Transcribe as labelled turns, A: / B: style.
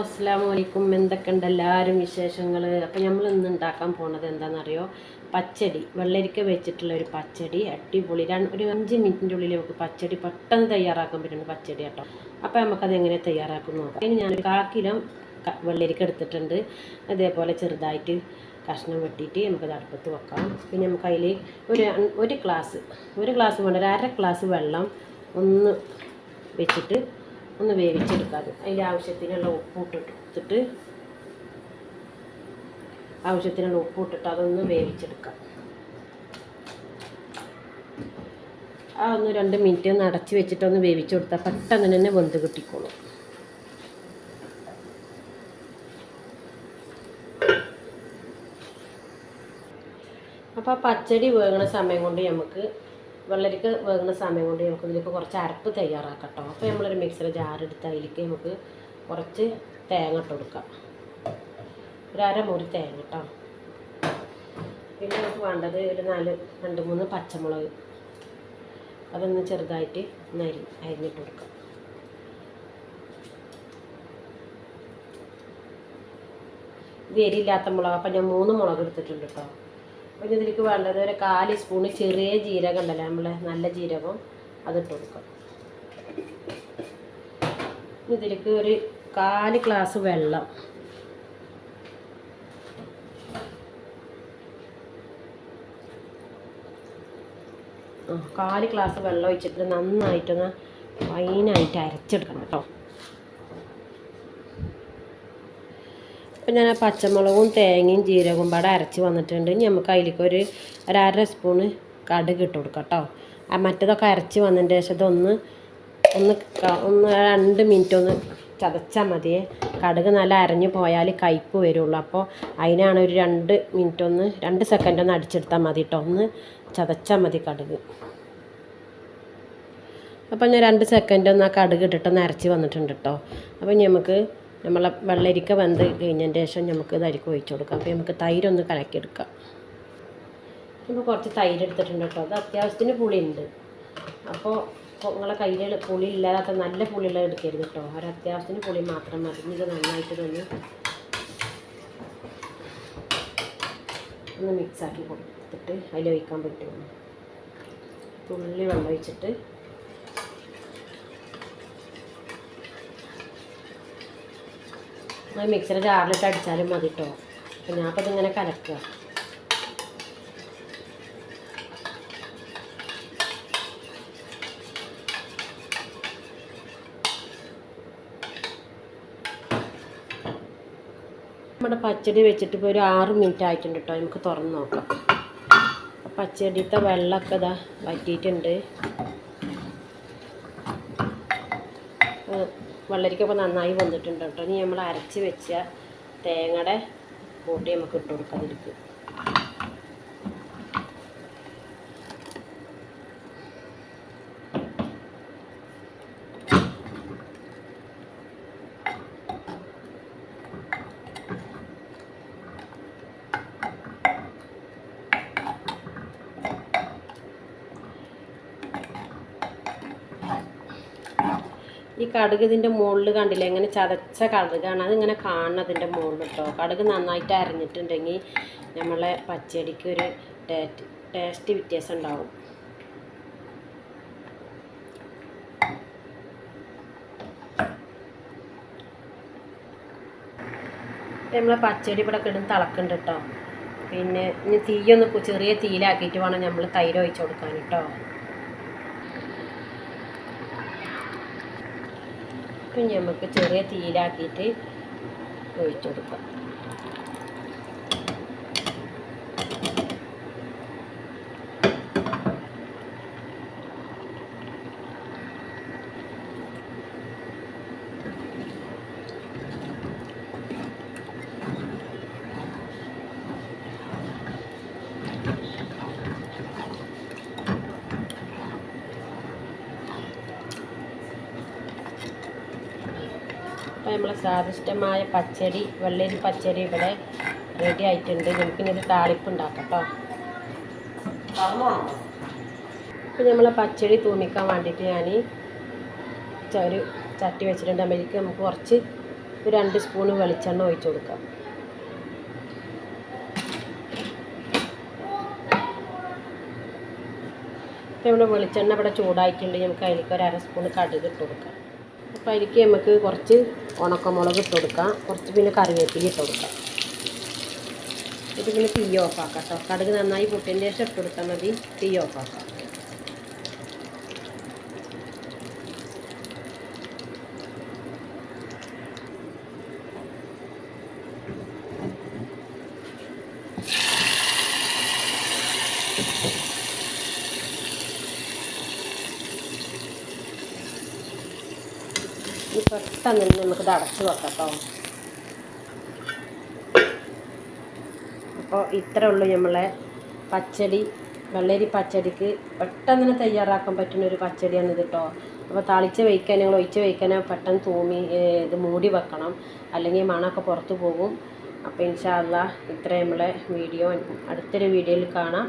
A: അസ്സാം വലൈക്കും എന്തൊക്കെയുണ്ട് എല്ലാവരും വിശേഷങ്ങൾ അപ്പം നമ്മൾ ഇന്ന് ഉണ്ടാക്കാൻ പോണത് എന്താണെന്നറിയോ? പച്ചടി. വെള്ളരിക്ക വെച്ചിട്ടുള്ള ഒരു പച്ചടി. അടിപൊളി. രണ്ട് ഒരു അഞ്ച് മിനിറ്റിന്റെ ഉള്ളിൽ നമുക്ക് പച്ചടി പെട്ടെന്ന് തയ്യാറാക്കാൻ പറ്റുന്ന പച്ചടി കേട്ടോ. അപ്പോൾ നമുക്കത് എങ്ങനെ തയ്യാറാക്കും നോക്കാം. ഇനി ഞാനൊരു കിലോ വെള്ളരിക്ക എടുത്തിട്ടുണ്ട്. അതേപോലെ ചെറുതായിട്ട് കഷ്ണം വെട്ടിയിട്ട് നമുക്ക് അടുപ്പത്ത് വെക്കാം. പിന്നെ നമുക്ക് അതിൽ ഒരു ഒരു ഗ്ലാസ് ഒരു ഗ്ലാസ് വേണ്ട ഒരു അര ഗ്ലാസ് വെള്ളം ഒന്ന് വെച്ചിട്ട് ഒന്ന് വേവിച്ചെടുക്കാം അതിന്റെ ആവശ്യത്തിനുള്ള ഉപ്പ് ഇട്ടിട്ട് ആവശ്യത്തിനുള്ള ഉപ്പ് ഇട്ടിട്ട് അതൊന്ന് വേവിച്ചെടുക്കാം. ആ ഒന്ന് രണ്ട് മിനിറ്റ് ഒന്ന് അടച്ച് വെച്ചിട്ട് ഒന്ന് വേവിച്ച് കൊടുത്താൽ പെട്ടെന്ന് തന്നെ വെന്ത് കിട്ടിക്കോളും. അപ്പോൾ ആ പച്ചടി വേകുന്ന സമയം കൊണ്ട് നമുക്ക് വെള്ളരിക്ക വേകുന്ന സമയം കൊണ്ട് നമുക്ക് ഇതിലേക്ക് കുറച്ച് അരപ്പ് തയ്യാറാക്കട്ടോ. അപ്പോൾ നമ്മളൊരു മിക്സർ ജാറെടുത്ത് അതിലേക്ക് നമുക്ക് കുറച്ച് തേങ്ങ ഇട്ട് കൊടുക്കാം. ഒരു അരമുറി തേങ്ങ കേട്ടോ പിന്നെ നമുക്ക് വേണ്ടത് ഒരു നാല് രണ്ട് മൂന്ന് പച്ചമുളക്. അതൊന്ന് ചെറുതായിട്ട് അരി അരിഞ്ഞിട്ട് കൊടുക്കാം. ഇത് എരിയില്ലാത്ത മുളക് അപ്പം ഞാൻ മൂന്ന് മുളക് എടുത്തിട്ടുണ്ട് കേട്ടോ പിന്നെ ഇതിലേക്ക് വേണ്ടത് ഒരു കാൽ സ്പൂണ് ചെറിയ ജീരകം ഉണ്ടല്ലോ നമ്മളെ നല്ല ജീരകം അതിട്ട് കൊടുക്കാം. ഇതിലേക്ക് ഒരു കാൽ ഗ്ലാസ് വെള്ളം. കാൽ ഗ്ലാസ് വെള്ളം ഒഴിച്ചിട്ട് നന്നായിട്ടൊന്ന് ഫൈനായിട്ട് അരച്ചെടുക്കണം കേട്ടോ. അപ്പം ഞാൻ ആ പച്ചമുളകും തേങ്ങയും ജീരകവും പാടെ അരച്ച് വന്നിട്ടുണ്ട്. ഇനി നമുക്ക് അതിലേക്ക് ഒരു ഒരു അര സ്പൂണ് കടുക് ഇട്ട് കൊടുക്കാം കേട്ടോ. ആ മറ്റേതൊക്കെ അരച്ച് വന്നതിന്റെ ശേഷം ഇതൊന്ന് ഒന്ന് ഒന്ന് രണ്ട് മിനിറ്റ് ഒന്ന് ചതച്ചാൽ മതിയേ. കടുക് നല്ല അരഞ്ഞു പോയാൽ കയ്പ്പ് വരുള്ളൂ. അപ്പോൾ അതിനാണ് ഒരു രണ്ട് മിനിറ്റ് ഒന്ന് രണ്ട് സെക്കൻഡ് ഒന്ന് അടിച്ചെടുത്താൽ മതി കേട്ടോ. ഒന്ന് ചതച്ചാൽ മതി കടുക്. അപ്പോൾ ഞാൻ രണ്ട് സെക്കൻഡ് ഒന്ന് ആ കടുക് ഇട്ടിട്ടൊന്ന് അരച്ച് വന്നിട്ടുണ്ട് കേട്ടോ. അപ്പോൾ നമുക്ക് നമ്മളെ വെള്ളരിക്ക വെന്ത് കഴിഞ്ഞതിന് ശേഷം നമുക്ക് ഇത് അരിക്ക് ഒഴിച്ചു കൊടുക്കാം. അപ്പോൾ നമുക്ക് തൈരൊന്ന് കലക്കിയെടുക്കാം. ഇപ്പോൾ കുറച്ച് തൈര് എടുത്തിട്ടുണ്ട് കേട്ടോ. അത് അത്യാവശ്യത്തിന് പുളിയുണ്ട്. അപ്പോൾ നിങ്ങളെ കയ്യിൽ പുളി ഇല്ലാത്ത നല്ല പുളിയുള്ളത് എടുക്കരുത് കേട്ടോ. ഒരു അത്യാവശ്യത്തിന് പുളി മാത്രം മതി. ഇത് നന്നായിട്ട് തന്നെ ഒന്ന് മിക്സാക്കി കൊടുത്തിട്ട് അതിൽ ഒഴിക്കാൻ പറ്റുമോ തുള്ളി വെള്ളം ഒഴിച്ചിട്ട് അത് മിക്സിയുടെ ജാറിലിട്ട് അടിച്ചാലും മതി കേട്ടോ അപ്പം ഞാൻ അപ്പം ഇതിങ്ങനെ കലക്കുക. നമ്മുടെ പച്ചടി വെച്ചിട്ട് ഇപ്പോൾ ഒരു ആറ് മിനിറ്റ് ആയിട്ടുണ്ട് കേട്ടോ നമുക്ക് തുറന്ന് നോക്കാം. പച്ചടിത്തെ വെള്ളമൊക്കെ ഇതാ വറ്റിയിട്ടുണ്ട്. വെള്ളരിക്കൊക്കെ നന്നായി വന്നിട്ടുണ്ട് കേട്ടോ. ഇനി നമ്മൾ അരച്ച് വെച്ച തേങ്ങയുടെ കൂട്ടി നമുക്ക് ഇട്ട് കൊടുക്കാം ഈ കടുക് ഇതിന്റെ മുകളിൽ കണ്ടില്ല? ഇങ്ങനെ ചതച്ച കടുകാണ്. അതിങ്ങനെ കാണണം അതിന്റെ മുകളിൽ കേട്ടോ കടുക് നന്നായിട്ട് അരഞ്ഞിട്ടുണ്ടെങ്കിൽ നമ്മളെ പച്ചടിക്ക് ഒരു ടേസ്റ്റ് വ്യത്യാസം ഉണ്ടാവും. നമ്മളെ പച്ചടി ഇവിടെ കിടന്ന് തിളക്കുന്നുണ്ട് കേട്ടോ പിന്നെ ഇനി തീയൊന്ന് ചെറിയ തീയിലാക്കിയിട്ട് വേണം നമ്മൾ തൈര് ഒഴിച്ചു കൊടുക്കാൻ കേട്ടോ ഇപ്പം നമുക്ക് ചെറിയ തീയിലാക്കിയിട്ട് ഒഴിച്ചു കൊടുക്കാം അപ്പോൾ നമ്മളെ സ്വാദിഷ്ടമായ പച്ചടി വെള്ളരി പച്ചടി ഇവിടെ റെഡി ആയിട്ടുണ്ട്. നമുക്കിനി ഇത് താളിപ്പ് ഉണ്ടാക്കാം കേട്ടോ അപ്പോൾ നമ്മളെ പച്ചടി തൂമിക്കാൻ വേണ്ടിയിട്ട് ഞാൻ ഒരു ചട്ടി വെച്ചിട്ടുണ്ട്. അമ്മയ്ക്ക് നമുക്ക് കുറച്ച് ഒരു രണ്ട് സ്പൂണ് വെളിച്ചെണ്ണ ഒഴിച്ചു കൊടുക്കാം. ഇപ്പോൾ നമ്മുടെ വെളിച്ചെണ്ണ ഇവിടെ ചൂടായിട്ടുണ്ട്. നമുക്ക് അതിലേക്ക് ഒരു അര സ്പൂൺ കടുക് ഇട്ട് കൊടുക്കാം. അപ്പോൾ അതിലേക്ക് നമുക്ക് കുറച്ച് ഉണക്കമുളക് ഇട്ട് കൊടുക്കാം. കുറച്ച് പിന്നെ കറിവേപ്പില ഇട്ട് കൊടുക്കാം. ഇത് പിന്നെ തീ ഓഫാക്കാം കേട്ടോ. കടുക് നന്നായി പൊട്ടിയതിന് ശേഷം ഇട്ട് കൊടുത്താൽ മതി. തീ ഓഫാക്കാം പെട്ടെന്ന് തന്നെ നമുക്കിത് അടച്ചു വെക്കാം അപ്പോൾ ഇത്രേ ഉള്ളൂ നമ്മളെ പച്ചടി. വെള്ളരി പച്ചടിക്ക് പെട്ടെന്ന് തന്നെ തയ്യാറാക്കാൻ പറ്റുന്ന ഒരു പച്ചടിയാണ് ഇത് കേട്ടോ അപ്പോൾ തളിച്ച് വയ്ക്കാൻ നിങ്ങൾ ഒഴിച്ച് വയ്ക്കാൻ പെട്ടെന്ന് തൂമി ഇത് മൂടി വെക്കണം. അല്ലെങ്കിൽ മണമൊക്കെ പുറത്ത് പോകും. അപ്പോൾ ഇൻഷാല്ല ഇത്ര നമ്മളെ വീഡിയോ. അടുത്തൊരു വീഡിയോയിൽ കാണാം.